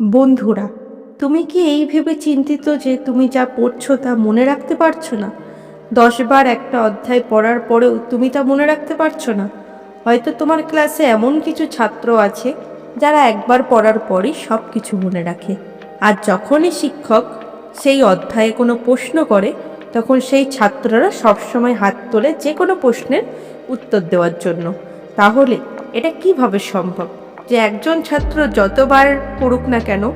বন্ধুরা, তুমি কি এই ভেবে চিন্তিত যে তুমি যা পড়ছো তা মনে রাখতে পারছ না? দশবার একটা অধ্যায় পড়ার পরেও তুমি তা মনে রাখতে পারছ না? হয়তো তোমার ক্লাসে এমন কিছু ছাত্র আছে যারা একবার পড়ার পরই সব কিছু মনে রাখে। আর যখনই শিক্ষক সেই অধ্যায়ে কোনো প্রশ্ন করে, তখন সেই ছাত্ররা সবসময় হাত তোলে যে কোনো প্রশ্নের উত্তর দেওয়ার জন্য। তাহলে এটা কীভাবে সম্ভব? যে একজন ছাত্র যতবার পড়ুক না কেন,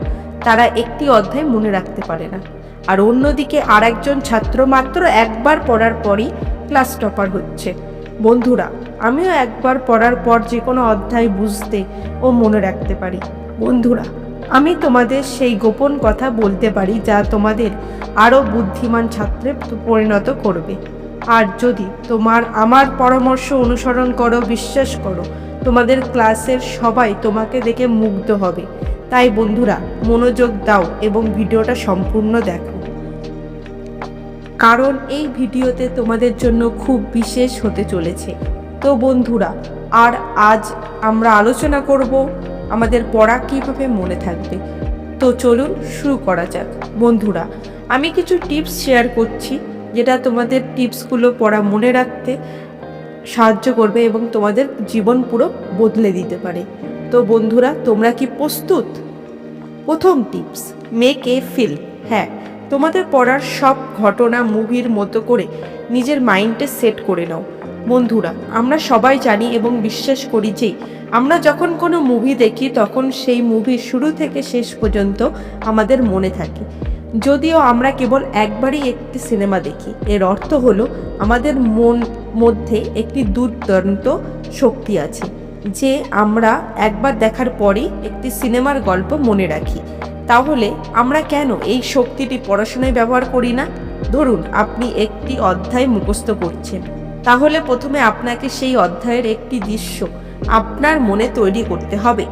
তারা একটি অধ্যায় মনে রাখতে পারে না। আর অন্যদিকে আর একজন ছাত্র মাত্র একবার পড়ার পরই ক্লাস টপার হচ্ছে। বন্ধুরা, আমিও একবার পড়ার পর যে কোনো অধ্যায় বুঝতে ও মনে রাখতে পারি। বন্ধুরা, আমি তোমাদের সেই গোপন কথা বলতে পারি যা তোমাদের আরও বুদ্ধিমান ছাত্রে পরিণত করবে। আর যদি তোমার আমার পরামর্শ অনুসরণ করো, বিশ্বাস করো তোমাদের ক্লাসের সবাই তোমাকে দেখে মুগ্ধ হবে। তাই বন্ধুরা, মনোযোগ দাও এবং ভিডিওটা সম্পূর্ণ দেখো। কারণ এই ভিডিওতে তোমাদের জন্য খুব বিশেষ হতে চলেছে। তো বন্ধুরা, আর আজ আমরা আলোচনা করব আমাদের পড়া কীভাবে মনে থাকবে। তো চলুন শুরু করা যাক। বন্ধুরা, আমি কিছু টিপস শেয়ার করছি, যেটা তোমাদের টিপসগুলো পড়া মনে রাখতে সাহায্য করবে এবং তোমাদের জীবন পুরো বদলে দিতে পারে। তো বন্ধুরা, তোমরা কি প্রস্তুত? প্রথম টিপস মেক এ ফিল হ্যাঁ তোমাদের পড়ার সব ঘটনা মুভির মতো করে নিজের মাইন্ডে সেট করে নাও। বন্ধুরা, আমরা সবাই জানি এবং বিশ্বাস করি যে আমরা যখন কোনো মুভি দেখি, তখন সেই মুভি শুরু থেকে শেষ পর্যন্ত আমাদের মনে থাকে। যদিও আমরা কেবল একবারই একটি সিনেমা দেখি, এর অর্থ হলো আমাদের মন মধ্যে একটি দুর্দান্ত শক্তি আছে, যে আমরা একবার দেখার পরই একটি সিনেমার গল্প মনে রাখি। তাহলে আমরা কেন এই শক্তিটি পড়াশোনায় ব্যবহার করি না? ধরুন, আপনি একটি অধ্যায় মুখস্থ করছেন। তাহলে প্রথমে আপনাকে সেই অধ্যায়ের একটি দৃশ্য আপনার মনে তৈরি করতে হবে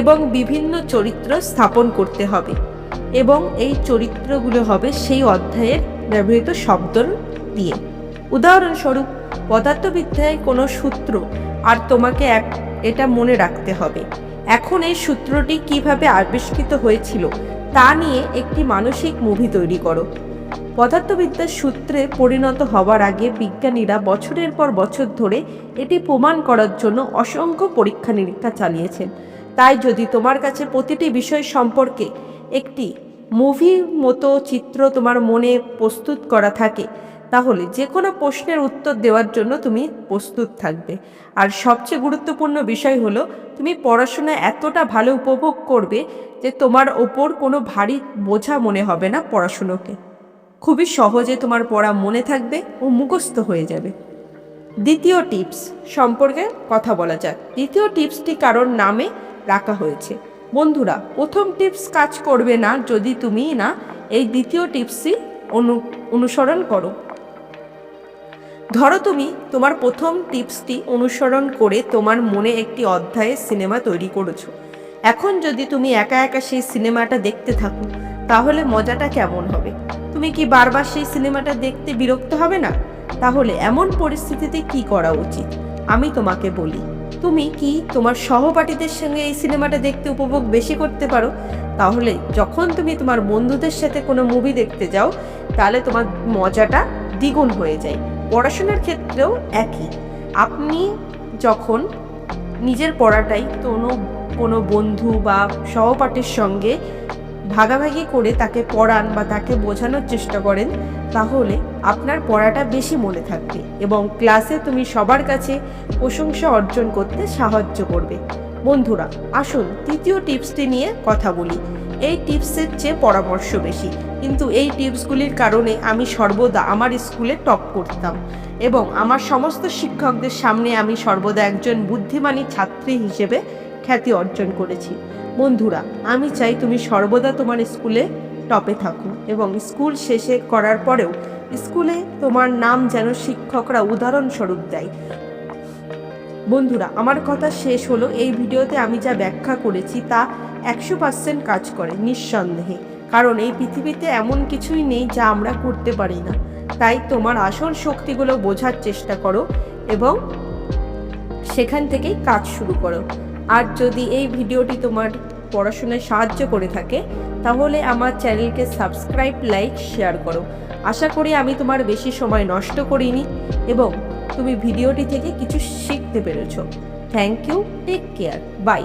এবং বিভিন্ন চরিত্র স্থাপন করতে হবে এবং এই চরিত্রগুলো হবে সেই অধ্যায়ের ব্যবহৃত শব্দ দিয়ে। উদাহরণস্বরূপ, পদার্থবিদ্যায় কোনো সূত্র, আর তোমাকে এক, এটা মনে রাখতে হবে। এখন এই সূত্রটি কীভাবে আবিষ্কৃত হয়েছিল, তা নিয়ে একটি মানসিক মুভি তৈরি করো। পদার্থবিদ্যার সূত্রে পরিণত হওয়ার আগে বিজ্ঞানীরা বছরের পর বছর ধরে এটি প্রমাণ করার জন্য অসংখ্য পরীক্ষা নিরীক্ষা চালিয়েছেন। তাই যদি তোমার কাছে প্রতিটি বিষয় সম্পর্কে একটি মুভির মতো চিত্র তোমার মনে প্রস্তুত করা থাকে তাহলে যে কোনো প্রশ্নের উত্তর দেওয়ার জন্য তুমি প্রস্তুত থাকবে। আর সবচেয়ে গুরুত্বপূর্ণ বিষয় হলো, তুমি পড়াশোনা এতটা ভালো উপভোগ করবে যে তোমার ওপর কোনো ভারী বোঝা মনে হবে না পড়াশুনোকে। খুবই সহজে তোমার পড়া মনে থাকবে ও মুখস্থ হয়ে যাবে। দ্বিতীয় টিপস সম্পর্কে কথা বলা যাক। দ্বিতীয় টিপসটি কারোর নামে রাখা হয়েছে। বন্ধুরা, প্রথম টিপস কাজ করবে না যদি তুমি না এই দ্বিতীয় টিপসই অনু, অনুসরণ করো। ধরো তুমি তোমার প্রথম টিপসটি অনুসরণ করে তোমার মনে একটি অধ্যায়ের সিনেমা তৈরি করেছ। এখন যদি তুমি একা একা সেই সিনেমাটা দেখতে থাকো, তাহলে মজাটা কেমন হবে? তুমি কি বারবার সেই সিনেমাটা দেখতে বিরক্ত হবে না? তাহলে এমন পরিস্থিতিতে কি করা উচিত? আমি তোমাকে বলি, তুমি কি তোমার সহপাঠীদের সঙ্গে এই সিনেমাটা দেখতে উপভোগ বেশি করতে পারো? তাহলে যখন তুমি তোমার বন্ধুদের সাথে কোনো মুভি দেখতে যাও, তাহলে তোমার মজাটা দ্বিগুণ হয়ে যায়। পড়াশোনার ক্ষেত্রেও একই। আপনি যখন নিজের পড়াটাই কোনো কোনো বন্ধু বা সহপাঠীর সঙ্গে ভাগাভাগি করে তাকে পড়ান বা তাকে বোঝানোর চেষ্টা করেন, তাহলে আপনার পড়াটা বেশি মনে থাকবে এবং ক্লাসে তুমি সবার কাছে প্রশংসা অর্জন করতে সাহায্য করবে। বন্ধুরা, আসুন তৃতীয় টিপসটি নিয়ে কথা বলি। এই টিপসের চেয়ে পরামর্শ বেশি। কিন্তু এই টিপসগুলির কারণে আমি সর্বদা আমার স্কুলে টপ করতাম এবং আমার সমস্ত শিক্ষকদের সামনে আমি সর্বদা একজন বুদ্ধিমানী ছাত্রী হিসেবে খ্যাতি অর্জন করেছি। বন্ধুরা, আমি চাই তুমি সর্বদা তোমার স্কুলে টপে থাকো এবং স্কুল শেষে করার পরেও স্কুলে তোমার নাম যেন শিক্ষকরা উদাহরণস্বরূপ দেয়। বন্ধুরা, আমার কথা শেষ হলো। এই ভিডিওতে আমি যা ব্যাখ্যা করেছি তা একশো পার্সেন্ট কাজ করে, নিঃসন্দেহে। কারণ এই পৃথিবীতে এমন কিছুই নেই যা আমরা করতে পারি না। তাই তোমার আসল শক্তিগুলো বোঝার চেষ্টা করো এবং সেখান থেকেই কাজ শুরু করো। আর যদি এই ভিডিওটি তোমার পড়াশোনায় সাহায্য করে থাকে, তাহলে আমার চ্যানেলকে সাবস্ক্রাইব, লাইক, শেয়ার করো। আশা করি আমি তোমার বেশি সময় নষ্ট করিনি এবং তুমি ভিডিওটি থেকে কিছু শিখতে পেরেছ। Thank you take care bye